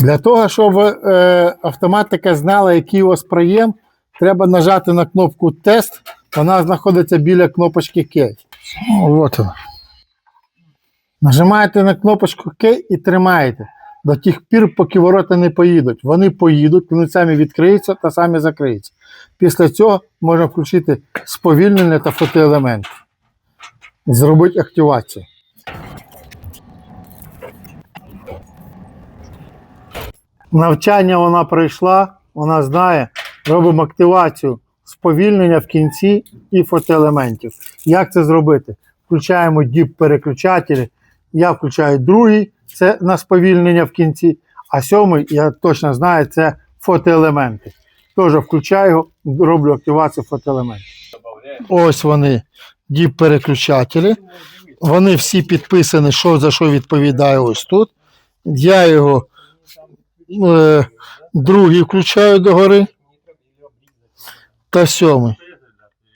Для того, щоб е, автоматика знала, який у вас проєм, треба нажати на кнопку тест. Вона знаходиться біля кнопочки К. От вона. Нажимаєте на кнопочку К і тримаєте до тих пір, поки ворота не поїдуть. Вони поїдуть, вони самі відкриються та самі закриються. Після цього можна включити сповільнення та фотоелемент. Зробити активацію. Навчання вона пройшла, вона знає, робимо активацію сповільнення в кінці і фотоелементів. Як це зробити? Включаємо діп переключателі. Я включаю другий, це на сповільнення в кінці, а сьомий, я точно знаю, це фотоелементи. Теж включаю його, роблю активацію фотоелементів. Ось вони, діп переключателі. Вони всі підписані, що за що відповідає ось тут. Я його другий включаю догори та сьомий.